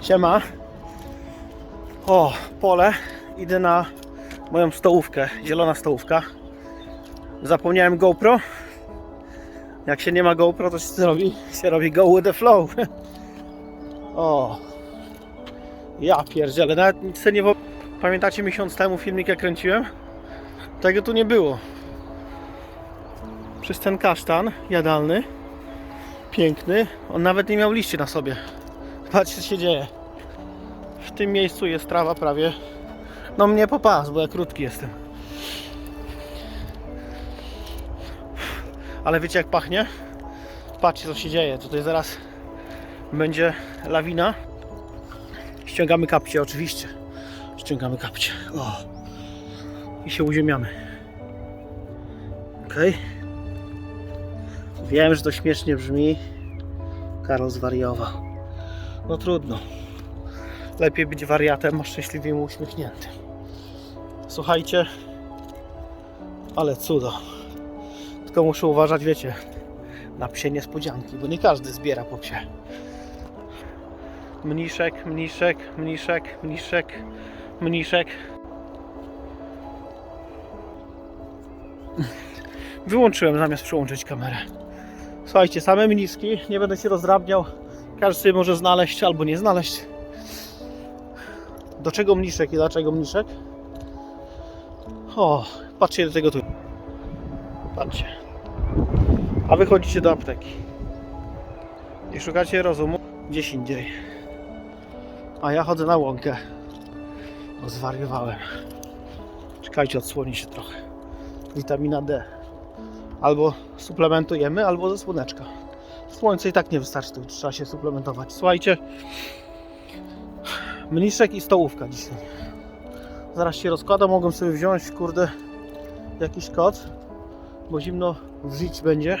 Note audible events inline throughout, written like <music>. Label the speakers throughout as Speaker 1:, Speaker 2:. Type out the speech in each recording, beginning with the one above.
Speaker 1: Siema. O, pole. Idę na moją stołówkę. Zielona stołówka. Zapomniałem GoPro. Jak się nie ma GoPro, to się robi, się robi go with the flow. <laughs> O. Ja pierdzielę. Nawet nic nie Pamiętacie miesiąc temu filmik jak kręciłem? Tego tu nie było. Przez ten kasztan jadalny. Piękny. On nawet nie miał liści na sobie. Patrzcie co się dzieje. W tym miejscu jest trawa prawie. No mnie popas, bo ja krótki jestem. Ale wiecie jak pachnie? Patrzcie co się dzieje. Tutaj zaraz będzie lawina. Ściągamy kapcie oczywiście. Ściągamy kapcie. O. I się uziemiamy. Okej. Wiem, że to śmiesznie brzmi. Karol zwariował. No trudno. Lepiej być wariatem, a szczęśliwym uśmiechniętym. Słuchajcie, ale cudo. Tylko muszę uważać, wiecie, na psie niespodzianki, bo nie każdy zbiera po psie. Mniszek, mniszek, mniszek, mniszek, mniszek. Wyłączyłem zamiast przyłączyć kamerę. Słuchajcie, same mniszki, nie będę się rozdrabniał. Każdy sobie może znaleźć albo nie znaleźć. Do czego mniszek i dlaczego mniszek? O, patrzcie do tego tu. Patrzcie. A wychodzicie do apteki. I szukacie rozumu gdzieś indziej. A ja chodzę na łąkę. Bo zwariowałem. Czekajcie, odsłoni się trochę. Witamina D. Albo suplementujemy, albo ze słoneczka. Słońce i tak nie wystarczy, to trzeba się suplementować. Słuchajcie, mniszek i stołówka dzisiaj. Zaraz się rozkłada, mogłem sobie wziąć, kurde, jakiś kot, bo zimno żyć będzie.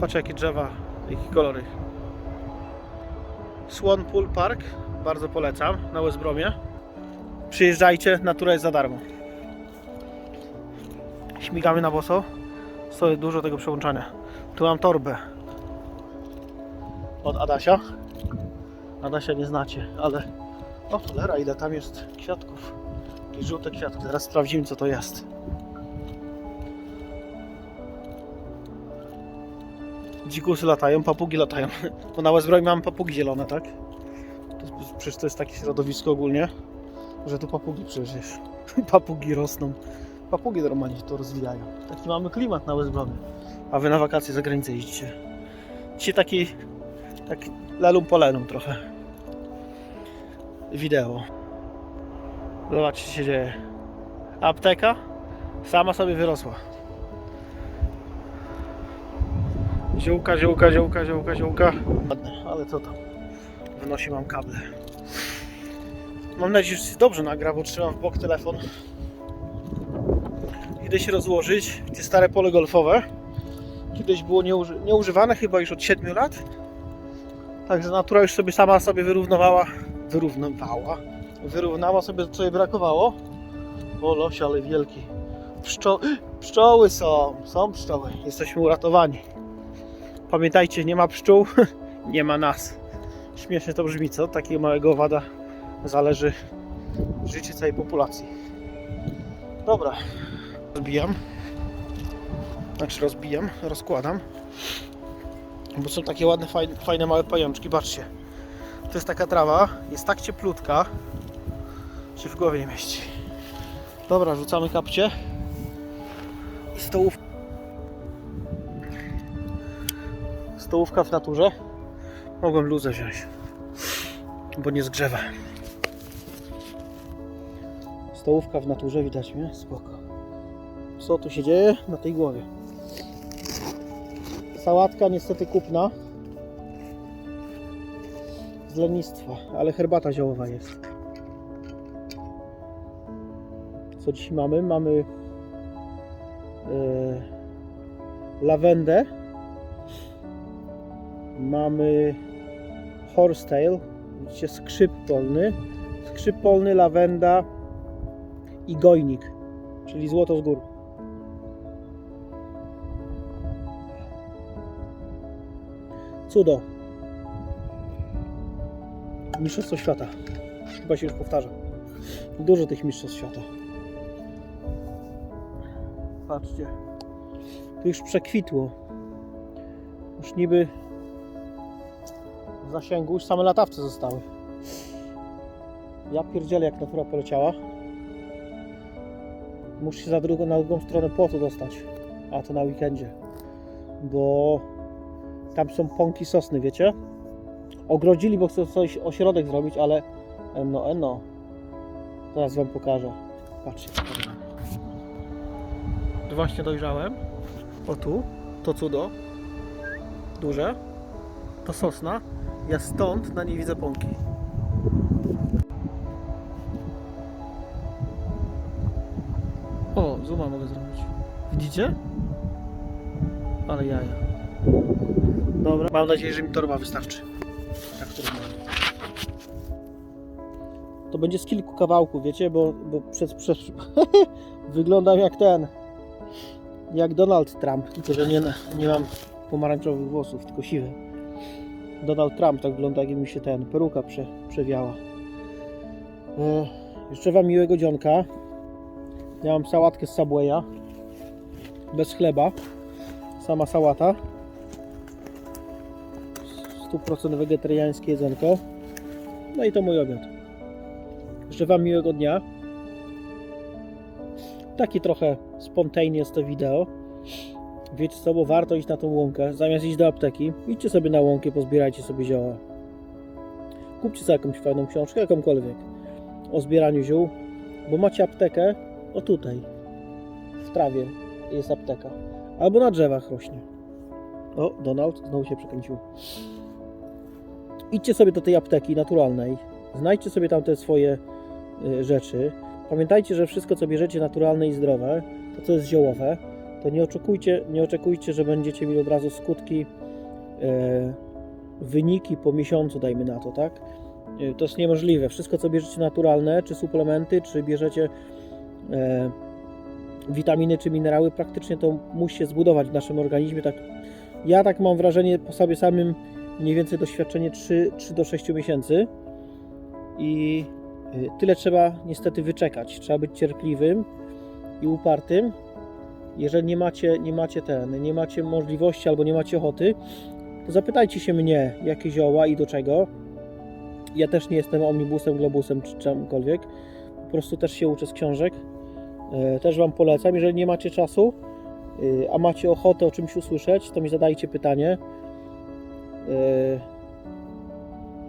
Speaker 1: Patrz jakie drzewa, jakie kolory. Swan Pool Park, bardzo polecam, na West Bromie. Przyjeżdżajcie, natura jest za darmo. Śmigamy na boso. Stoję dużo tego przełączania. Tu mam torbę od Adasia. Adasia nie znacie, ale o cholera, ile tam jest kwiatków. I żółte kwiatki. Zaraz sprawdzimy, co to jest. Dzikusy latają, papugi latają. <laughs> Bo na Westbrook mam papugi zielone, tak? To jest, przecież to jest takie środowisko ogólnie, że tu papugi przecież. <laughs> Papugi rosną. Papugi normalnie się to rozwijają. Taki mamy klimat na Westbromie. A wy na wakacje za granicę jeździcie. Dzisiaj taki, taki lelum polenum trochę. Wideo. Zobaczcie, co się dzieje. Apteka sama sobie wyrosła. Ziółka, ziółka, ziółka, ziółka, ziółka. Ładne, ale co tam? Wynosi mam kable. Mam nadzieję, że się dobrze nagra, bo trzymam w bok telefon. Się rozłożyć. Te stare pole golfowe. Kiedyś było nieuży nieużywane chyba już od 7 lat. Także natura już sobie sama sobie wyrównowała. Wyrównowała. Wyrównała sobie co jej brakowało. O losie, ale wielki. Pszczo <gasps> pszczoły są. Są pszczoły. Jesteśmy uratowani. Pamiętajcie, nie ma pszczół, <laughs> nie ma nas. Śmiesznie to brzmi, co? Takiego małego owada zależy życie całej populacji. Dobra. Rozbijam. Znaczy rozbijam, rozkładam. Bo są takie ładne, fajne, fajne małe pajączki. Patrzcie. To jest taka trawa, jest tak cieplutka, że w głowie nie mieści. Dobra, rzucamy kapcie. I. Stołówka w naturze. Mogłem luzę wziąć, bo nie zgrzewa. Stołówka w naturze, widać mnie? Spoko. Co tu się dzieje na tej głowie? Sałatka niestety kupna. Z lenistwa, ale herbata ziołowa jest. Co dziś mamy? Mamy yy, lawendę. Mamy horsetail, widzicie skrzyp polny. Skrzyp polny, lawenda i gojnik, czyli złoto z gór. Cudo. Mistrzostwo świata. Chyba się już powtarza. Dużo tych mistrzostw świata. Patrzcie. Tu już przekwitło. Już niby w zasięgu już same latawce zostały. Ja pierdzielę jak natura poleciała. Muszę się za drugą, na drugą stronę płotu dostać. A to na weekendzie. Bo tam są pąki sosny, wiecie? Ogrodzili, bo chcą coś ośrodek zrobić, ale no, no. Teraz wam pokażę. Patrzcie. Właśnie dojrzałem. O tu, to cudo. Duże. To sosna. Ja stąd na niej widzę pąki. O, zooma mogę zrobić. Widzicie? Ale jaja. Dobra. Mam nadzieję, że mi torba wystarczy. Tak, mam. To będzie z kilku kawałków, wiecie, bo, bo przez, przez <laughs> wyglądam jak ten, jak Donald Trump, tylko że nie, nie mam pomarańczowych włosów, tylko siwe. Donald Trump tak wygląda, jakby mi się ten, peruka prze, przewiała. E, jeszcze Wam miłego dzionka. Ja mam sałatkę z Subwaya, bez chleba, sama sałata. 100% wegetariańskie jedzonko. No i to mój obiad. Życzę Wam miłego dnia. Taki trochę spontannie jest to wideo. Wiecie co, bo warto iść na tą łąkę. Zamiast iść do apteki, idźcie sobie na łąkę, pozbierajcie sobie zioła. Kupcie sobie jakąś fajną książkę, jakąkolwiek, o zbieraniu ziół, bo macie aptekę, o tutaj, w trawie jest apteka. Albo na drzewach rośnie. O, Donald znowu się przekręcił. Idźcie sobie do tej apteki naturalnej, znajdźcie sobie tam te swoje y, rzeczy. Pamiętajcie, że wszystko, co bierzecie naturalne i zdrowe, to co jest ziołowe, to nie oczekujcie, nie oczekujcie, że będziecie mieli od razu skutki, e, wyniki po miesiącu, dajmy na to, tak? E, to jest niemożliwe. Wszystko, co bierzecie naturalne, czy suplementy, czy bierzecie e, witaminy, czy minerały, praktycznie to musi się zbudować w naszym organizmie. Tak, ja tak mam wrażenie po sobie samym, mniej więcej doświadczenie 3, 3 do 6 miesięcy i e, tyle trzeba niestety wyczekać. Trzeba być cierpliwym i upartym. Jeżeli nie macie, nie macie ten, nie macie możliwości albo nie macie ochoty, to zapytajcie się mnie, jakie zioła i do czego. Ja też nie jestem omnibusem, globusem czy czymkolwiek. Po prostu też się uczę z książek. E, Też Wam polecam. Jeżeli nie macie czasu, e, a macie ochotę o czymś usłyszeć, to mi zadajcie pytanie. E,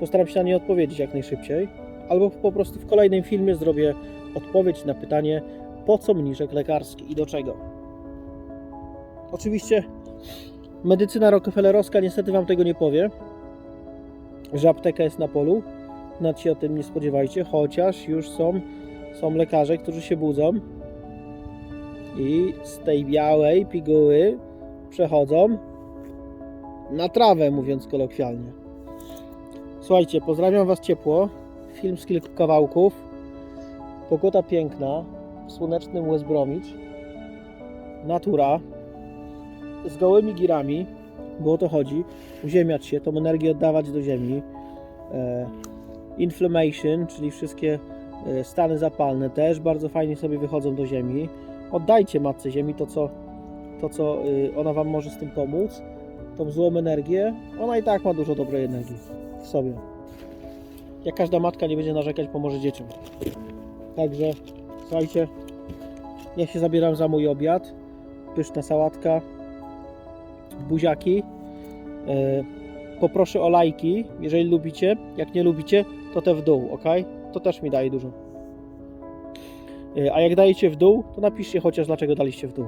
Speaker 1: Postaram się na nie odpowiedzieć jak najszybciej. Albo po prostu w kolejnym filmie zrobię odpowiedź na pytanie, po co mniszek lekarski i do czego. Oczywiście medycyna rockefellerowska niestety Wam tego nie powie, że apteka jest na polu. Nawet się o tym nie spodziewajcie, chociaż już są, są lekarze, którzy się budzą i z tej białej piguły przechodzą na trawę, mówiąc kolokwialnie. Słuchajcie, pozdrawiam Was ciepło. Film z kilku kawałków. Pogoda piękna w słonecznym West Bromwich. Natura z gołymi girami, bo o to chodzi. Uziemiać się, tą energię oddawać do ziemi. E, inflammation, czyli wszystkie e, stany zapalne też bardzo fajnie sobie wychodzą do ziemi. Oddajcie matce ziemi to, co, to, co y, ona Wam może z tym pomóc. Tą złą energię, ona i tak ma dużo dobrej energii w sobie. Jak każda matka nie będzie narzekać, pomoże dzieciom. Także, słuchajcie, ja się zabieram za mój obiad. Pyszna sałatka, buziaki. E, Poproszę o lajki, jeżeli lubicie. Jak nie lubicie, to te w dół, ok? To też mi daje dużo. E, A jak dajecie w dół, to napiszcie chociaż dlaczego daliście w dół.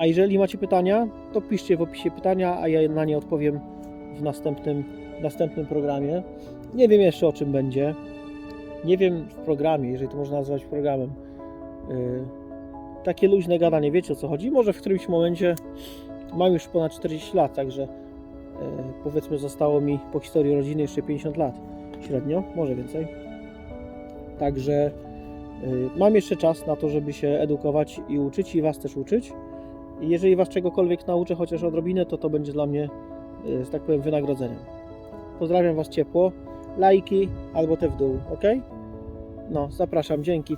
Speaker 1: A jeżeli macie pytania, to piszcie w opisie pytania, a ja na nie odpowiem w następnym, następnym programie. Nie wiem jeszcze o czym będzie. Nie wiem w programie, jeżeli to można nazwać programem. Yy, takie luźne gadanie, wiecie o co chodzi. Może w którymś momencie mam już ponad 40 lat, także yy, powiedzmy zostało mi po historii rodziny jeszcze 50 lat średnio, może więcej. Także yy, mam jeszcze czas na to, żeby się edukować i uczyć i Was też uczyć. Jeżeli Was czegokolwiek nauczę, chociaż odrobinę, to to będzie dla mnie, yy, że tak powiem, wynagrodzeniem. Pozdrawiam Was ciepło. Lajki albo te w dół, ok? No, zapraszam, dzięki.